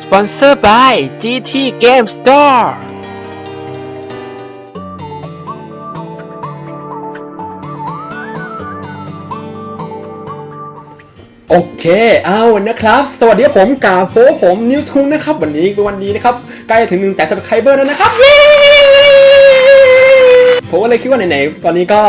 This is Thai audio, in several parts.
Sponsored by GT Game Store โอเค เอานะครับ สวัสดีผมกาโฟผมนิวส์คุงนะครับ วันนี้เป็นวันนี้นะครับ ใกล้ถึง1นึ่งแสนซับสไครเบอร์แล้วนะครับ ผมก็เลยคิดว่าไหนๆ ตอนนี้ก็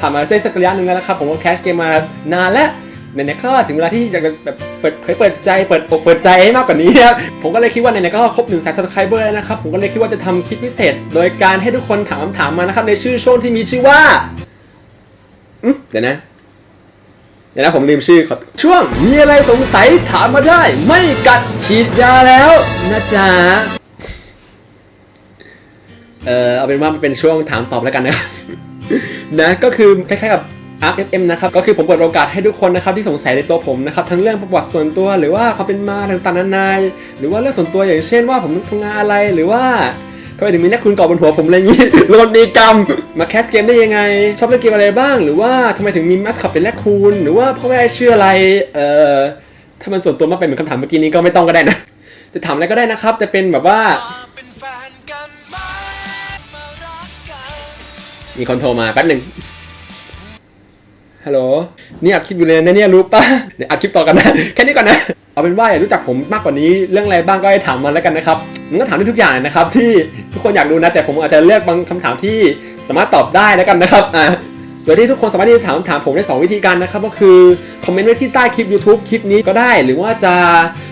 ผ่านมาเส้สักระยะหนึ่งแล้วนะครับ ผมก็แคชเกมมานานแล้วไหนๆก็ถึงเวลาที่จะแบบ เปิดเผยเปิดใจเปิดอกเปิดใจให้มากกว่านี้ครับผมก็เลยคิดว่าไหนๆก็ครบ1นึ่งแสนซับสไครเบอร์แล้วนะครับผมก็เลยคิดว่าจะทำคลิปพิเศษ โดยการให้ทุกคนถามคำถามมานะครับในชื่อช่วงที่มีชื่อว่าเดี๋ยวนะเดี๋ยวนะผมลืมชื่อขอช่วงมีอะไรสงสัยถามมาได้ ไม่กัดฉีดยาแล้วนะจ๊ะเออเอาเป็นว่ามันเป็นช่วงถามตอบแล้วกันนะครับนะก็คือคล้ายๆกับ RFM นะครับก็คือผมเปิดโอกาสให้ทุกคนนะครับที่สงสัยในตัวผมนะครับทั้งเรื่องประวัติส่วนตัวหรือว่าความเป็นมาต่างๆนานาหรือว่าเรื่องส่วนตัวอย่างเช่นว่าผมทำงานอะไรหรือว่าทำไมถึงมีนักคุณเกาะบนหัวผมอะไรอย่างนี้โลนดีกรรม มาแคสเกมได้ยังไง ชอบเล่นเกมอะไรบ้าง หรือว่าทำไมถึงมีมัสคอตเป็นแรคคูนหรือว่าพ่อแม่ชื่ออะไร เอ่อ ถ้ามันส่วนตัวมากไปเหมือนคำถามเมื่อกี้นี้ก็ไม่ต้องก็ได้นะ จะถามอะไรก็ได้นะครับ จะเป็นแบบว่า มีคนโทรมาแป๊บหนึ่ง ฮัลโหล นี่อัดคลิปอยู่เลยนะเนี่ยรู้ป่ะเดี๋ยวอัดคลิปต่อกันนะ แค่นี้ก่อนนะ เอาเป็นว่าอยากรู้จักผมมากกว่านี้เรื่องอะไรบ้างก็ให้ถามมาแล้วกันนะครับมันก็ถามได้ทุกอย่างนะครับ ที่ทุกคนอยากรู้นะ แต่ผมอาจจะเลือกบางคำถามที่สามารถตอบได้แล้วกันนะครับอะโดยที่ทุกคนสามารถที่จะถามถามผมได้สองวิธีการนะครับ ก็คือ คอมเมนต์ไว้ที่ใต้คลิป YouTube คลิปนี้ก็ได้ หรือว่าจะ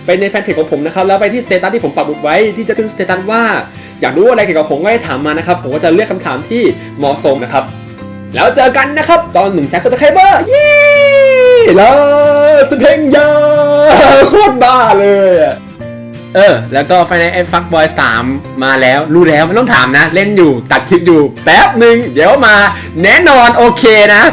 ไปในแฟนเพจของผมนะครับ แล้วไปที่สเตตัสที่ผมปักหมุดไว้ที่จะขึ้นสเตตัสว่า อยากรู้อะไรเกี่ยวกับผมก็ให้ถามมานะครับผมก็จะเลือกคำถามที่เหมาะสมนะครับ แล้วเจอกันนะครับ ตอนหนึ่งแสนสไคเบอร์เย้แล้วสเพงยาโคตรบ้าเลย เออ แล้วก็ไฟในแอ้ฟักบอยสามมาแล้วรู้แล้วไม่ต้องถามนะ เล่นอยู่ตัดคลิปอยู่แป๊บหนึ่งเดี๋ยวมา แน่นอนโอเคนะ